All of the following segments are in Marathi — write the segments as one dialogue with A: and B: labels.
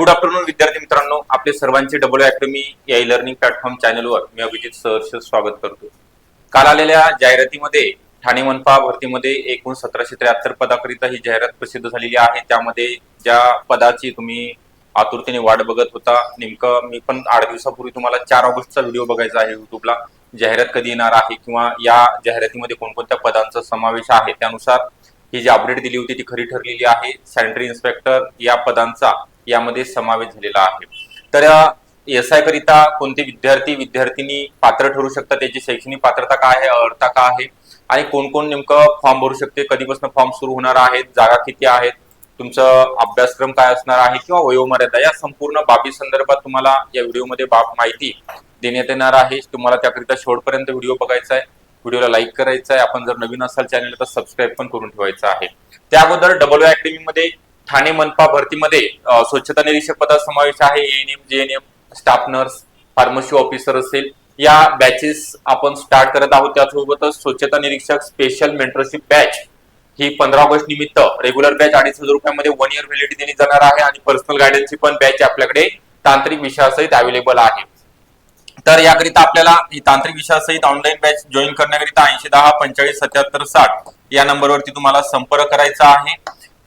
A: गुड आफ्टरनून विद्यार्थी मित्रांनो. आपले सर्वांचे डबल अकॅडमी या लर्निंग प्लॅटफॉर्म चॅनलवर मी अभिजित सहर्ष स्वागत करतो. काल आलेल्या जाहिरातीमध्ये ठाणे मनपा भरतीमध्ये एकूण सतराशे त्र्याहत्तर पदाकरिता ही जाहिरात प्रसिद्ध झालेली आहे. त्यामध्ये ज्या पदाची तुम्ही आतुरतेने वाट बघत होता नेमकं मी पण आठ दिवसापूर्वी तुम्हाला चार ऑगस्टचा व्हिडिओ बघायचा आहे युट्यूबला जाहिरात कधी येणार आहे किंवा या जाहिरातीमध्ये कोणकोणत्या पदांचा समावेश आहे त्यानुसार ही जी अपडेट दिली होती ती खरी ठरलेली आहे. सॅनिटरी इन्स्पेक्टर या पदांचा यामध्ये समावेश झालेला आहे. तर एस आय करिता कोणते विद्यार्थी विद्यार्थिनी पात्र ठरू शकतात? त्याची शैक्षणिक पात्रता काय आहे? अर्हता काय आहे? आणि कोण कोण नेमकं फॉर्म भरू शकते? कधीपासून फॉर्म सुरू होणार आहेत? जागा किती आहेत? तुमचं अभ्यासक्रम काय असणार आहे? किंवा वयोमर्यादा? या संपूर्ण बाबी संदर्भात तुम्हाला या व्हिडिओमध्ये बाब माहिती देण्यात येणार आहे. तुम्हाला त्याकरिता शेवटपर्यंत व्हिडिओ बघायचा आहे. व्हिडिओला लाईक करायचा आहे. आपण जर नवीन असाल चॅनल तर सबस्क्राईब पण करून ठेवायचं आहे. त्या अगोदर डबल अकॅडमी मध्ये ठाणे मनपा भरतीमध्ये स्वच्छता निरीक्षक पदाचा समावेश आहे. ANM GNM staff nurse pharmacy officer असेल. या बॅचेस आपण स्टार्ट करत आहोत. त्यासोबतच स्वच्छता निरीक्षक स्पेशल मेंटरशिप बॅच ही पंधरा ऑगस्ट निमित्त रेग्युलर बॅच अडीच हजार रुपयामध्ये वन इयर व्हॅलिडिटी दिली जाणार आहे आणि पर्सनल गायडन्सची पण बॅच आपल्याकडे तांत्रिक विषयासहित अवेलेबल आहे. तर याकरिता आपल्याला ही तांत्रिक विषयासहित ऑनलाईन बॅच जॉईन करण्याकरिता ऐंशी दहा पंचेचाळीस सत्याहत्तर साठ या नंबरवरती तुम्हाला संपर्क करायचा आहे.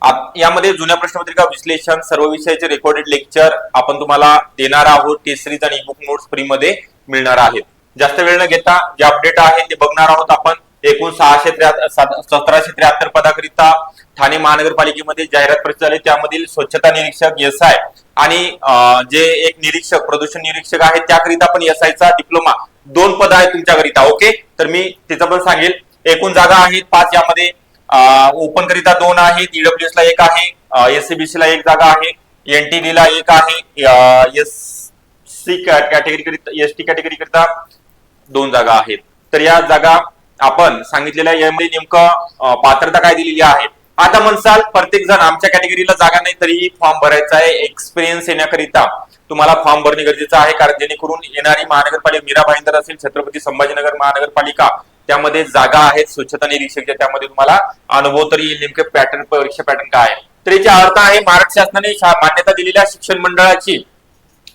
A: यामध्ये जुन्या प्रश्नपत्रिका विश्लेषण सर्व विषयाचे रेकॉर्डेड लेक्चर आपण तुम्हाला देणार आहोत. टेस्ट सिरीज आणि बुक नोट्स फ्री मध्ये मिळणार आहेत. जास्त वेळ न घेता जे अपडेट आहे ते बघणार आहोत आपण. एकूण सहाशे त्र्याहत्तर सतराशे त्र्याहत्तर पदाकरिता ठाणे महानगरपालिकेमध्ये जाहिरात प्रसिद्ध झाली. त्यामधील स्वच्छता निरीक्षक एस आय आणि जे एक निरीक्षक प्रदूषण निरीक्षक आहेत त्याकरिता पण एस चा डिप्लोमा दोन पद आहेत तुमच्याकरिता. ओके तर मी तिचं पण सांगेल. एकूण जागा आहेत पाच. यामध्ये ओपन करिता दोन आहेत ईडब्ल्यूएस ला एक आहे एससीबीसी ला एक जागा आहे एनटीडी ला एक आहे एस सी कॅटेगरी करिता एस टी कॅटेगरी करिता दोन जागा आहेत. तर या जागा आपण सांगितलेल्या यामध्ये नेमकं पात्रता काय दिलेली आहे? आता म्हणसाल प्रत्येक जण आमच्या कॅटेगरीला जागा नाही तरीही फॉर्म भरायचा आहे एक्सपिरियन्स येण्याकरिता तुम्हाला फॉर्म भरणे गरजेचं आहे कारण जेणेकरून येणारी महानगरपालिका मीरा भाईंदर असेल छत्रपती संभाजीनगर महानगरपालिका त्यामध्ये जागा आहेत स्वच्छता निरीक्षकच्या त्यामध्ये तुम्हाला अनुभव तरी येईल नेमके पॅटर्न परीक्षा पॅटर्न काय आहे. तर याचा अर्थ आहे महाराष्ट्र शासनाने मान्यता दिलेल्या शिक्षण मंडळाची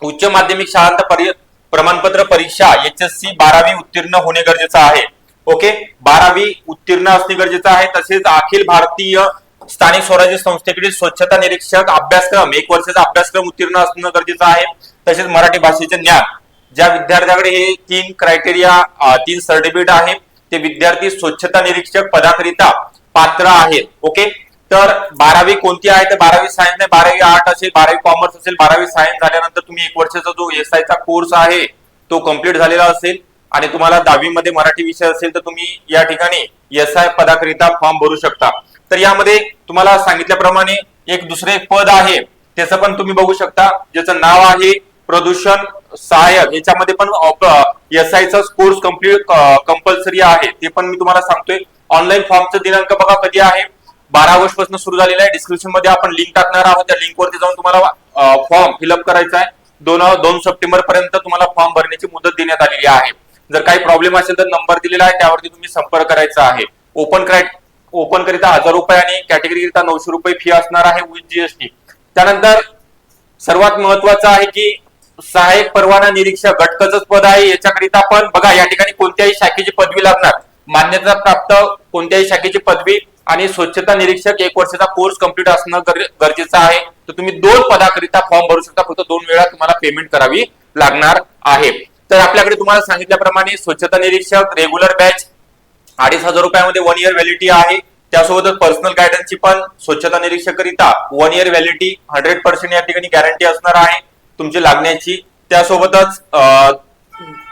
A: उच्च माध्यमिक शाळांत परि- प्रमाणपत्र परीक्षा एच एस सी बारावी उत्तीर्ण होणे गरजेचं आहे. ओके? बारावी उत्तीर्ण असणे गरजेचं आहे. तसेच अखिल भारतीय स्थानिक स्वराज्य संस्थेकडील स्वच्छता निरीक्षक अभ्यासक्रम एक वर्षाचा अभ्यासक्रम उत्तीर्ण असणं गरजेचं आहे. तसेच मराठी भाषेचे ज्ञान. ज्या विद्यार्थ्याकडे हे तीन क्रायटेरिया तीन सर्टिफिकेट आहे ते विद्यार्थी स्वच्छता निरीक्षक पदाकरिता पात्र आहेत. ओके तर बारावी कोणती आहे? तर बारावी सायन्स नाही. बारावी आर्ट असेल बारावी कॉमर्स असेल बारावी सायन्स झाल्यानंतर तुम्ही एक वर्षाचा जो एस चा कोर्स आहे तो कंप्लीट झालेला असेल. आणि तुम्हाला दहावीमध्ये मराठी विषय असेल तर तुम्ही या ठिकाणी एस आय पदाकरिता फॉर्म भरू शकता. तर यामध्ये तुम्हाला सांगितल्याप्रमाणे एक दुसरे पद आहे. त्याचं पण तुम्ही बघू शकता. ज्याचं नाव आहे प्रदूषण सहाय्यक याच्यामध्ये पण एस चा कोर्स कंप्लीट कंपल्सरी आहे. ते पण मी तुम्हाला सांगतोय. ऑनलाईन फॉर्मचा दिनांक बघा कधी आहे? बारा ऑगस्टपासून सुरू झालेला आहे. डिस्क्रिप्शनमध्ये आपण लिंक टाकणार आहोत. त्या लिंकवरती जाऊन तुम्हाला फॉर्म फिलअप करायचा आहे. दोन दोन सप्टेंबर पर्यंत तुम्हाला फॉर्म भरण्याची मुदत देण्यात आलेली आहे. जर काही प्रॉब्लेम असेल तर नंबर दिलेला आहे. त्यावरती तुम्ही संपर्क करायचा आहे. ओपन क्राय ओपन करिता हजार रुपये आणि कॅटेगरी करिता नऊशे रुपये फी असणार आहे विथ जीएसटी त्यानंतर सर्वात महत्वाचं आहे की सहाय्यक परवाना निरीक्षक गटकच पद आहे. याच्याकरिता पण बघा या ठिकाणी कोणत्याही शाखेची पदवी लागणार. मान्यता प्राप्त कोणत्याही शाखेची पदवी आणि स्वच्छता निरीक्षक एक वर्षाचा कोर्स कंप्लीट असणं गरजेचं आहे. तर तुम्ही दोन पदाकरिता फॉर्म भरू शकता. फक्त दोन वेळा तुम्हाला पेमेंट करावी लागणार आहे. तर आपल्याकडे तुम्हाला सांगितल्याप्रमाणे स्वच्छता निरीक्षक रेग्युलर बॅच अडीच हजार रुपयामध्ये वन इयर व्हॅलिडिटी आहे. त्यासोबतच पर्सनल गायडन्सची पण स्वच्छता निरीक्षक करिता one year validity hundred percent या ठिकाणी गॅरंटी असणार आहे. तुमची लागण्याची. त्यासोबतच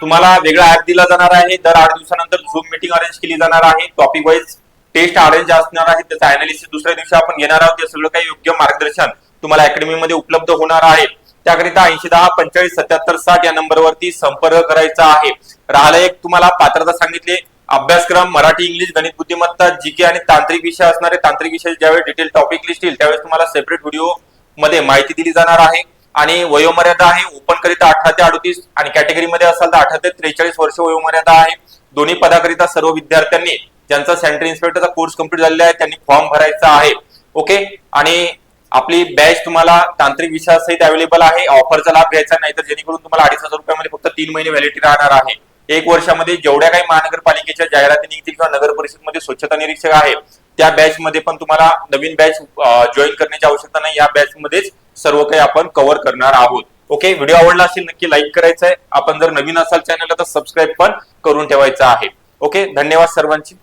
A: तुम्हाला वेगळा ऍप दिला जाणार आहे. दर आठ दिवसानंतर झूम मीटिंग अरेंज केली जाणार आहे. टॉपिक वाईज टेस्ट अरेंज असणार आहे. त्याचा अनालिसिस दुसऱ्या दिवशी आपण घेणार आहोत. ते सगळं काही योग्य मार्गदर्शन तुम्हाला अकॅडमीमध्ये उपलब्ध होणार आहे. त्याकरिता ऐंशी दहा पंचेचाळीस सत्याहत्तर साठ या नंबरवरती संपर्क करायचा आहे. राहिलं एक तुम्हाला पात्रता सांगितले. अभ्यासक्रम मराठी इंग्लिश गणित बुद्धिमत्ता जीके आणि तांत्रिक विषय असणारे. तांत्रिक विषय ज्यावेळी डिटेल टॉपिक लिस्ट येईल त्यावेळेस तुम्हाला सेपरेट व्हिडिओमध्ये माहिती दिली जाणार आहे. आणि वयोमर्यादा आहे ओपन करिता अठरा ते अडतीस आणि कॅटेगरीमध्ये असाल तर अठरा ते त्रेचाळीस वर्ष वयोमर्यादा आहे. दोन्ही पदाकरिता सर्व विद्यार्थ्यांनी ज्यांचा सेंट्रल इन्स्पेक्टरचा कोर्स कंप्लीट झालेला आहे त्यांनी फॉर्म भरायचा आहे. ओके आणि आपली बॅच तुम्हाला तांत्रिक विषयासहित अवेलेबल आहे. ऑफरचा लाभ घ्यायचा नाही तर जेणेकरून तुम्हाला अडीच हजार रुपयामध्ये फक्त तीन महिने व्हॅलिडिटी राहणार आहे. एक वर्षामध्ये जेवढ्या काही महानगरपालिकेच्या जाहिराती निघतील किंवा नगर परिषदमध्ये स्वच्छता निरीक्षक आहे त्या बॅच मध्ये पण तुम्हाला नवीन बॅच जॉईन करण्याची आवश्यकता नाही. या बॅच मध्येच सर्व काही आपण कव्हर करणार आहोत. ओके व्हिडिओ आवडला असेल नक्की लाईक करायचा आहे आपण जर नवीन असाल चॅनलला तर सबस्क्राईब पण करून ठेवायचं आहे. ओके धन्यवाद सर्वांची.